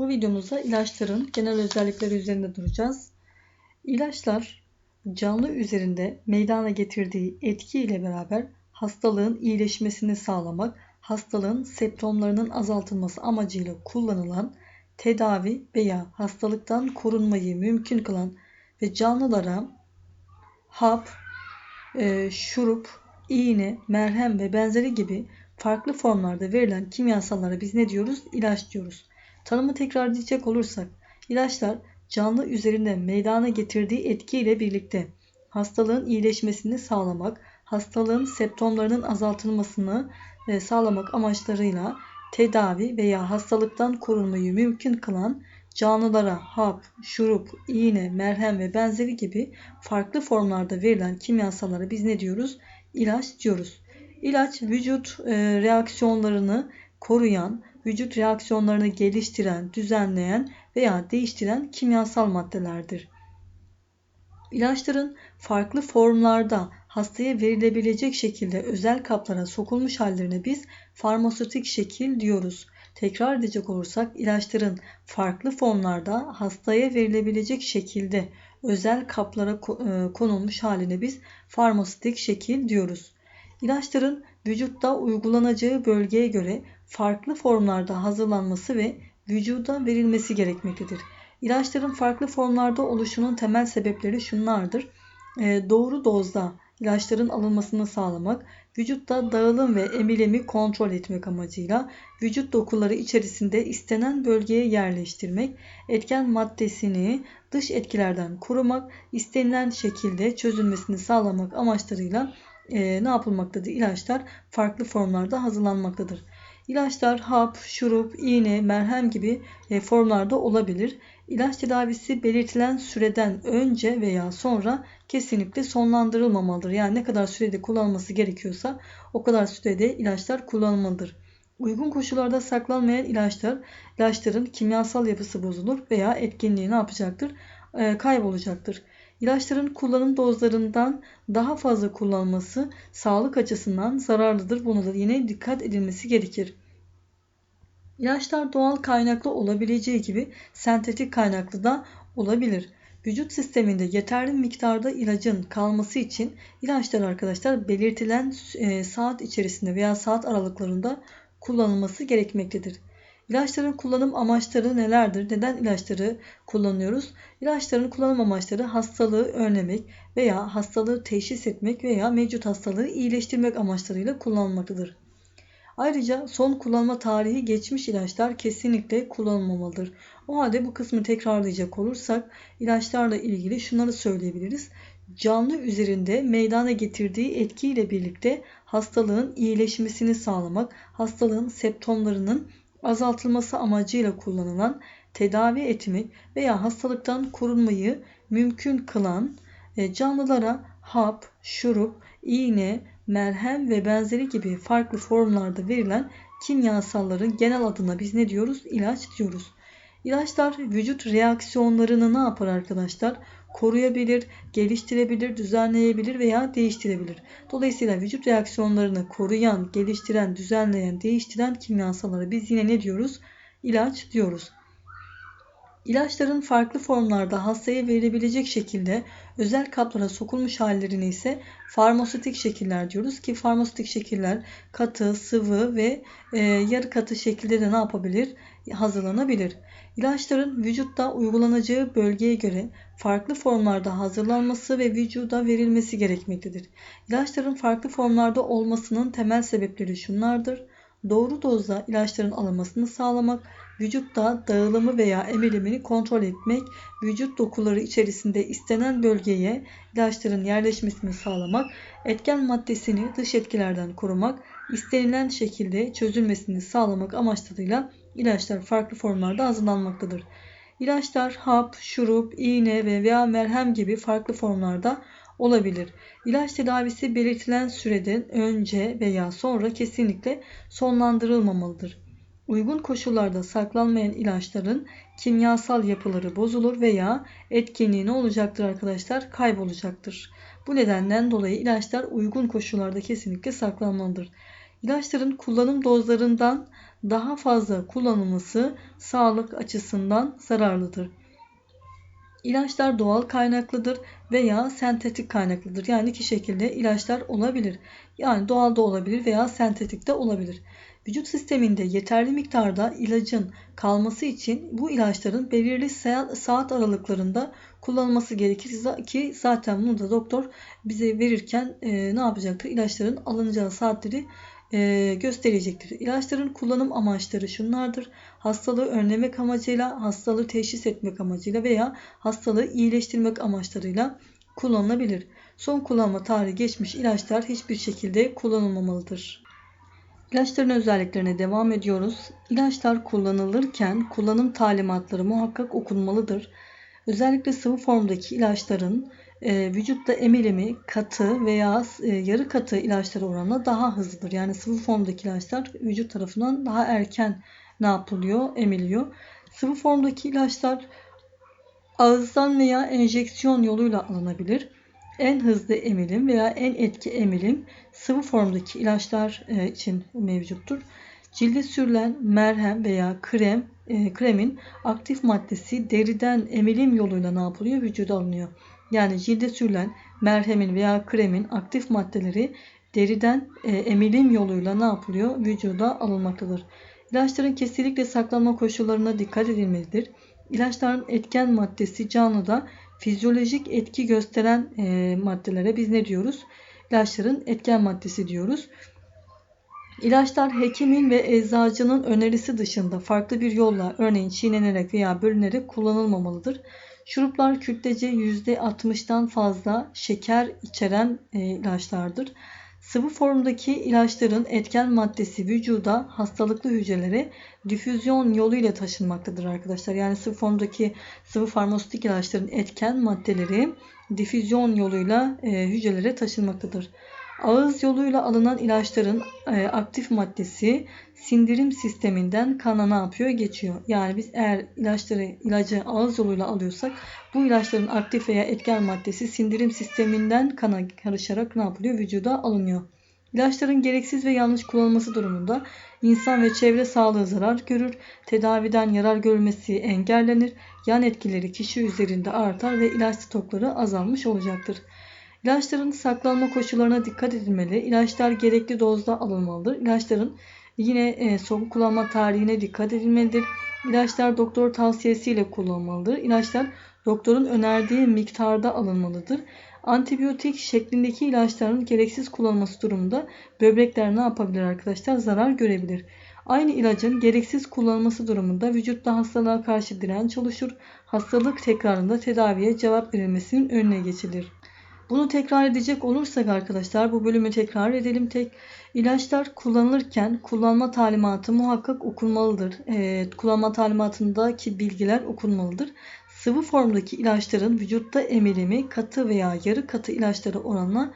Bu videomuzda ilaçların genel özellikleri üzerinde duracağız. İlaçlar canlı üzerinde meydana getirdiği etki ile beraber hastalığın iyileşmesini sağlamak, hastalığın septomlarının azaltılması amacıyla kullanılan tedavi veya hastalıktan korunmayı mümkün kılan ve canlılara hap, e, şurup, iğne, merhem ve benzeri gibi farklı formlarda verilen kimyasallara biz ne diyoruz? İlaç diyoruz. Tanımı tekrar diyecek olursak, ilaçlar canlı üzerinde meydana getirdiği etkiyle birlikte hastalığın iyileşmesini sağlamak, hastalığın septomlarının azaltılmasını e, sağlamak amaçlarıyla tedavi veya hastalıktan korunmayı mümkün kılan canlılara hap, şurup, iğne, merhem ve benzeri gibi farklı formlarda verilen kimyasallara biz ne diyoruz? İlaç diyoruz. İlaç vücut e, reaksiyonlarını koruyan, vücut reaksiyonlarını geliştiren, düzenleyen veya değiştiren kimyasal maddelerdir. İlaçların farklı formlarda hastaya verilebilecek şekilde özel kaplara sokulmuş hallerine biz farmasötik şekil diyoruz. Tekrar edecek olursak ilaçların farklı formlarda hastaya verilebilecek şekilde özel kaplara e, konulmuş haline biz farmasötik şekil diyoruz. İlaçların vücutta uygulanacağı bölgeye göre farklı formlarda hazırlanması ve vücuda verilmesi gerekmektedir. İlaçların farklı formlarda oluşunun temel sebepleri şunlardır. E, doğru dozda ilaçların alınmasını sağlamak, vücutta dağılım ve emilimi kontrol etmek amacıyla vücut dokuları içerisinde istenen bölgeye yerleştirmek, etken maddesini dış etkilerden korumak, istenilen şekilde çözülmesini sağlamak amaçlarıyla e, ne yapılmaktadır? İlaçlar farklı formlarda hazırlanmaktadır. İlaçlar hap, şurup, iğne, merhem gibi e, formlarda olabilir. İlaç tedavisi belirtilen süreden önce veya sonra kesinlikle sonlandırılmamalıdır. Yani ne kadar sürede kullanılması gerekiyorsa o kadar sürede ilaçlar kullanılmalıdır. Uygun koşullarda saklanmayan ilaçlar, ilaçların kimyasal yapısı bozulur veya etkinliği ne yapacaktır? E, kaybolacaktır. İlaçların kullanım dozlarından daha fazla kullanılması sağlık açısından zararlıdır. Buna da yine dikkat edilmesi gerekir. İlaçlar doğal kaynaklı olabileceği gibi sentetik kaynaklı da olabilir. Vücut sisteminde yeterli miktarda ilacın kalması için ilaçlar arkadaşlar belirtilen e, saat içerisinde veya saat aralıklarında kullanılması gerekmektedir. İlaçların kullanım amaçları nelerdir? Neden ilaçları kullanıyoruz? İlaçların kullanım amaçları hastalığı önlemek veya hastalığı teşhis etmek veya mevcut hastalığı iyileştirmek amaçlarıyla kullanılmaktadır. Ayrıca son kullanma tarihi geçmiş ilaçlar kesinlikle kullanılmamalıdır. O halde bu kısmı tekrarlayacak olursak ilaçlarla ilgili şunları söyleyebiliriz. Canlı üzerinde meydana getirdiği etkiyle birlikte hastalığın iyileşmesini sağlamak, hastalığın septomlarının azaltılması amacıyla kullanılan tedavi etmek veya hastalıktan korunmayı mümkün kılan e, canlılara hap, şurup, iğne, merhem ve benzeri gibi farklı formlarda verilen kimyasalların genel adına biz ne diyoruz? İlaç diyoruz. İlaçlar vücut reaksiyonlarını ne yapar arkadaşlar? Koruyabilir, geliştirebilir, düzenleyebilir veya değiştirebilir. Dolayısıyla vücut reaksiyonlarını koruyan, geliştiren, düzenleyen, değiştiren kimyasallara biz yine ne diyoruz? İlaç diyoruz. İlaçların farklı formlarda hastaya verilebilecek şekilde özel kaplara sokulmuş hallerini ise farmasötik şekiller diyoruz ki farmasötik şekiller katı, sıvı ve e, yarı katı şekilde de ne yapabilir? Hazırlanabilir. İlaçların vücutta uygulanacağı bölgeye göre farklı formlarda hazırlanması ve vücuda verilmesi gerekmektedir. İlaçların farklı formlarda olmasının temel sebepleri şunlardır. Doğru dozda ilaçların alınmasını sağlamak, vücutta dağılımı veya emilimini kontrol etmek, vücut dokuları içerisinde istenen bölgeye ilaçların yerleşmesini sağlamak, etken maddesini dış etkilerden korumak, istenilen şekilde çözülmesini sağlamak amaçlarıyla ilaçlar farklı formlarda hazırlanmaktadır. İlaçlar hap, şurup, iğne ve veya merhem gibi farklı formlarda olabilir. İlaç tedavisi belirtilen süreden önce veya sonra kesinlikle sonlandırılmamalıdır. Uygun koşullarda saklanmayan ilaçların kimyasal yapıları bozulur veya etkinliği ne olacaktır arkadaşlar? Kaybolacaktır. Bu nedenden dolayı ilaçlar uygun koşullarda kesinlikle saklanmalıdır. İlaçların kullanım dozlarından daha fazla kullanılması sağlık açısından zararlıdır. İlaçlar doğal kaynaklıdır veya sentetik kaynaklıdır. Yani iki şekilde ilaçlar olabilir. Yani doğal da olabilir veya sentetik de olabilir. Vücut sisteminde yeterli miktarda ilacın kalması için bu ilaçların belirli saat aralıklarında kullanılması gerekir ki zaten bunu da doktor bize verirken e, ne yapacaktır? İlaçların alınacağı saatleri e, gösterecektir. İlaçların kullanım amaçları şunlardır. Hastalığı önlemek amacıyla, hastalığı teşhis etmek amacıyla veya hastalığı iyileştirmek amaçlarıyla kullanılabilir. Son kullanma tarihi geçmiş ilaçlar hiçbir şekilde kullanılmamalıdır. İlaçların özelliklerine devam ediyoruz. İlaçlar kullanılırken kullanım talimatları muhakkak okunmalıdır. Özellikle sıvı formdaki ilaçların e, vücutta emilimi katı veya e, yarı katı ilaçlar oranla daha hızlıdır. Yani sıvı formdaki ilaçlar vücut tarafından daha erken ne yapılıyor? Emiliyor. Sıvı formdaki ilaçlar ağızdan veya enjeksiyon yoluyla alınabilir. En hızlı emilim veya en etki emilim sıvı formdaki ilaçlar e, için mevcuttur. Cilde sürülen merhem veya krem, e, kremin aktif maddesi deriden emilim yoluyla ne yapılıyor? Vücuda alınıyor. Yani cilde sürülen merhemin veya kremin aktif maddeleri deriden e, emilim yoluyla ne yapılıyor? Vücuda alınmaktadır. İlaçların kesinlikle saklanma koşullarına dikkat edilmelidir. İlaçların etken maddesi canlıda fizyolojik etki gösteren e, maddelere biz ne diyoruz? İlaçların etken maddesi diyoruz. İlaçlar hekimin ve eczacının önerisi dışında farklı bir yolla örneğin çiğnenerek veya bölünerek kullanılmamalıdır. Şuruplar kütlece %60'dan fazla şeker içeren e, ilaçlardır. Sıvı formdaki ilaçların etken maddesi vücuda hastalıklı hücrelere difüzyon yoluyla taşınmaktadır arkadaşlar. Yani sıvı formdaki sıvı farmasötik ilaçların etken maddeleri difüzyon yoluyla e, hücrelere taşınmaktadır. Ağız yoluyla alınan ilaçların e, aktif maddesi sindirim sisteminden kana ne yapıyor? Geçiyor. Yani biz eğer ilaçları ilacı ağız yoluyla alıyorsak bu ilaçların aktif veya etken maddesi sindirim sisteminden kana karışarak ne yapılıyor? Vücuda alınıyor. İlaçların gereksiz ve yanlış kullanılması durumunda insan ve çevre sağlığı zarar görür, tedaviden yarar görülmesi engellenir, yan etkileri kişi üzerinde artar ve ilaç stokları azalmış olacaktır. İlaçların saklanma koşullarına dikkat edilmeli. İlaçlar gerekli dozda alınmalıdır. İlaçların yine e, son kullanma tarihine dikkat edilmelidir. İlaçlar doktor tavsiyesiyle kullanılmalıdır. İlaçlar doktorun önerdiği miktarda alınmalıdır. Antibiyotik şeklindeki ilaçların gereksiz kullanılması durumunda böbrekler ne yapabilir arkadaşlar? Zarar görebilir. Aynı ilacın gereksiz kullanılması durumunda vücutta hastalığa karşı direnç oluşur. Hastalık tekrarında tedaviye cevap verilmesinin önüne geçilir. Bunu tekrar edecek olursak arkadaşlar bu bölümü tekrar edelim. Tek ilaçlar kullanılırken kullanma talimatı muhakkak okunmalıdır. E, kullanma talimatındaki bilgiler okunmalıdır. Sıvı formdaki ilaçların vücutta emilimi katı veya yarı katı ilaçlara oranla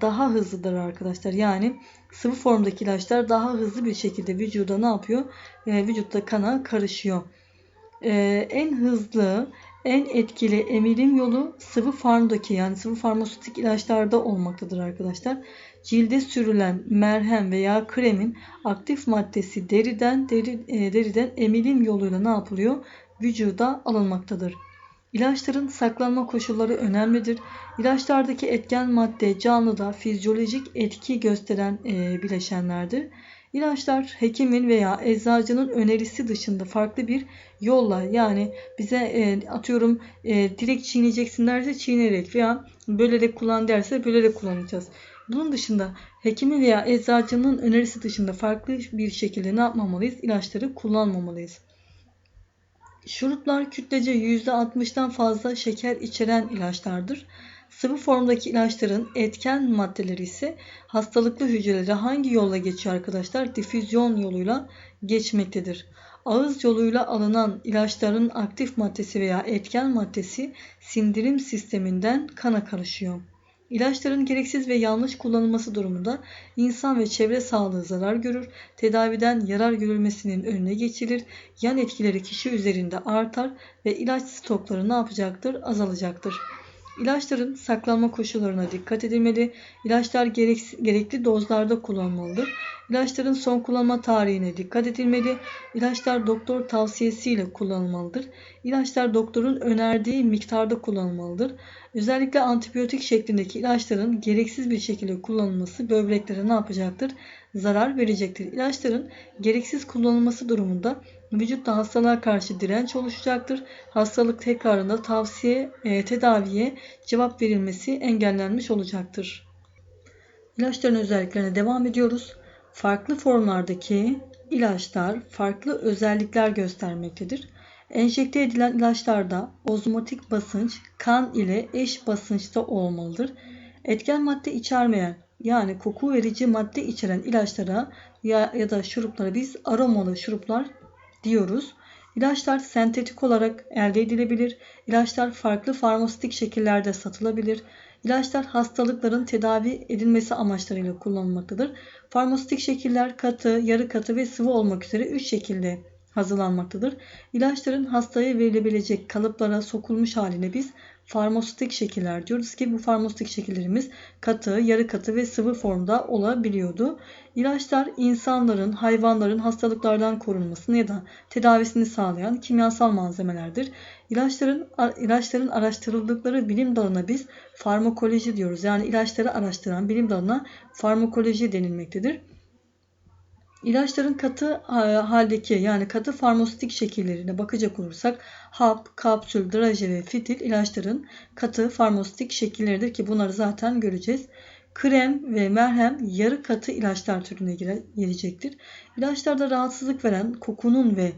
daha hızlıdır arkadaşlar. Yani sıvı formdaki ilaçlar daha hızlı bir şekilde vücuda ne yapıyor? E, vücutta kana karışıyor. E, en hızlı en etkili emilim yolu sıvı farmdaki yani sıvı farmasötik ilaçlarda olmaktadır arkadaşlar. Cilde sürülen merhem veya kremin aktif maddesi deriden deri, e, deriden emilim yoluyla ne yapılıyor? Vücuda alınmaktadır. İlaçların saklanma koşulları önemlidir. İlaçlardaki etken madde canlıda fizyolojik etki gösteren e, bileşenlerdir. İlaçlar hekimin veya eczacının önerisi dışında farklı bir yolla yani bize e, atıyorum e, direkt çiğneyeceksin derse çiğnerek veya bölerek kullan derse bölerek kullanacağız. Bunun dışında hekimin veya eczacının önerisi dışında farklı bir şekilde ne yapmamalıyız? İlaçları kullanmamalıyız. Şuruplar kütlece %60'dan fazla şeker içeren ilaçlardır. Sıvı formdaki ilaçların etken maddeleri ise hastalıklı hücrelere hangi yolla geçiyor arkadaşlar? Difüzyon yoluyla geçmektedir. Ağız yoluyla alınan ilaçların aktif maddesi veya etken maddesi sindirim sisteminden kana karışıyor. İlaçların gereksiz ve yanlış kullanılması durumunda insan ve çevre sağlığı zarar görür, tedaviden yarar görülmesinin önüne geçilir, yan etkileri kişi üzerinde artar ve ilaç stokları ne yapacaktır? Azalacaktır. İlaçların saklanma koşullarına dikkat edilmeli. İlaçlar gerekli dozlarda kullanılmalıdır. İlaçların son kullanma tarihine dikkat edilmeli. İlaçlar doktor tavsiyesiyle kullanılmalıdır. İlaçlar doktorun önerdiği miktarda kullanılmalıdır. Özellikle antibiyotik şeklindeki ilaçların gereksiz bir şekilde kullanılması böbreklere ne yapacaktır? Zarar verecektir. İlaçların gereksiz kullanılması durumunda vücutta hastalığa karşı direnç oluşacaktır. Hastalık tekrarında tavsiye, e, tedaviye cevap verilmesi engellenmiş olacaktır. İlaçların özelliklerine devam ediyoruz. Farklı formlardaki ilaçlar farklı özellikler göstermektedir. Enjekte edilen ilaçlarda ozmotik basınç kan ile eş basınçta olmalıdır. Etken madde içermeyen yani koku verici madde içeren ilaçlara ya, ya da şuruplara biz aromalı şuruplar diyoruz. İlaçlar sentetik olarak elde edilebilir. İlaçlar farklı farmasötik şekillerde satılabilir. İlaçlar hastalıkların tedavi edilmesi amaçlarıyla kullanılmaktadır. Farmasötik şekiller katı, yarı katı ve sıvı olmak üzere 3 şekilde hazırlanmaktadır. İlaçların hastaya verilebilecek kalıplara sokulmuş haline biz farmasötik şekiller diyoruz ki bu farmasötik şekillerimiz katı, yarı katı ve sıvı formda olabiliyordu. İlaçlar insanların, hayvanların hastalıklardan korunmasını ya da tedavisini sağlayan kimyasal malzemelerdir. İlaçların ilaçların araştırıldıkları bilim dalına biz farmakoloji diyoruz. Yani ilaçları araştıran bilim dalına farmakoloji denilmektedir. İlaçların katı e, haldeki yani katı farmasötik şekillerine bakacak olursak hap, kapsül, draje ve fitil ilaçların katı farmasötik şekilleridir ki bunları zaten göreceğiz. Krem ve merhem yarı katı ilaçlar türüne girecektir. İlaçlarda rahatsızlık veren kokunun ve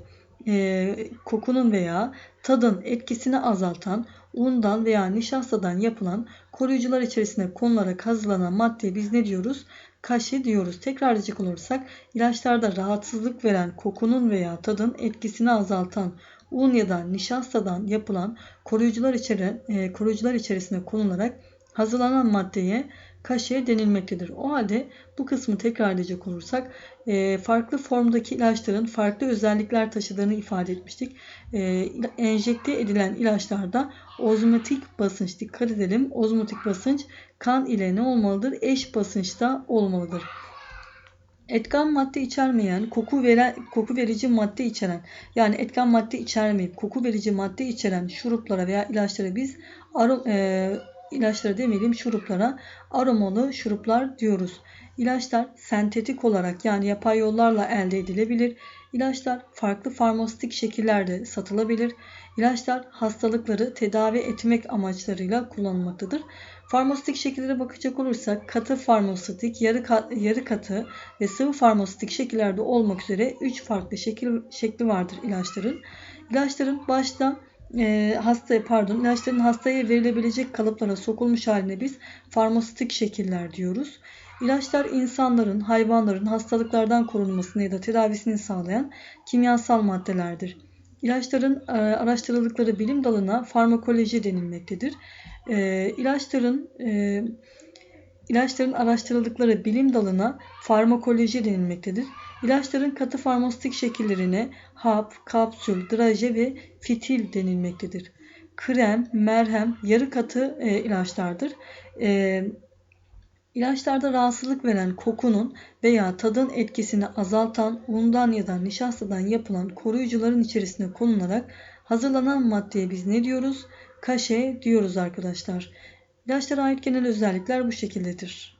e, kokunun veya tadın etkisini azaltan undan veya nişastadan yapılan koruyucular içerisine konularak hazırlanan maddeye biz ne diyoruz? Kaşe diyoruz. Tekrar edecek olursak ilaçlarda rahatsızlık veren kokunun veya tadın etkisini azaltan un ya da nişastadan yapılan koruyucular, içeren, e, koruyucular içerisine konularak hazırlanan maddeye kaşe denilmektedir. O halde bu kısmı tekrar edecek olursak e, farklı formdaki ilaçların farklı özellikler taşıdığını ifade etmiştik. E, enjekte edilen ilaçlarda ozmotik basınç dikkat edelim. Ozmotik basınç kan ile ne olmalıdır? Eş basınçta olmalıdır. Etken madde içermeyen, koku veren, koku verici madde içeren yani etken madde içermeyip koku verici madde içeren şuruplara veya ilaçlara biz arom, e, ilaçlara demeyelim şuruplara aromalı şuruplar diyoruz. İlaçlar sentetik olarak yani yapay yollarla elde edilebilir. İlaçlar farklı farmasötik şekillerde satılabilir. İlaçlar hastalıkları tedavi etmek amaçlarıyla kullanılmaktadır. Farmasötik şekillere bakacak olursak katı farmasötik, yarı, kat, yarı katı ve sıvı farmasötik şekillerde olmak üzere 3 farklı şekil, şekli vardır ilaçların. İlaçların başta e, hastaya pardon ilaçların hastaya verilebilecek kalıplara sokulmuş haline biz farmasötik şekiller diyoruz. İlaçlar insanların, hayvanların hastalıklardan korunmasını ya da tedavisini sağlayan kimyasal maddelerdir. İlaçların e, araştırıldıkları bilim dalına farmakoloji denilmektedir. E, ilaçların e, ilaçların araştırıldıkları bilim dalına farmakoloji denilmektedir. İlaçların katı farmasötik şekillerine hap, kapsül, draje ve fitil denilmektedir. Krem, merhem, yarı katı e, ilaçlardır. E, İlaçlarda rahatsızlık veren kokunun veya tadın etkisini azaltan undan ya da nişastadan yapılan koruyucuların içerisine konularak hazırlanan maddeye biz ne diyoruz? Kaşe diyoruz arkadaşlar. İlaçlara ait genel özellikler bu şekildedir.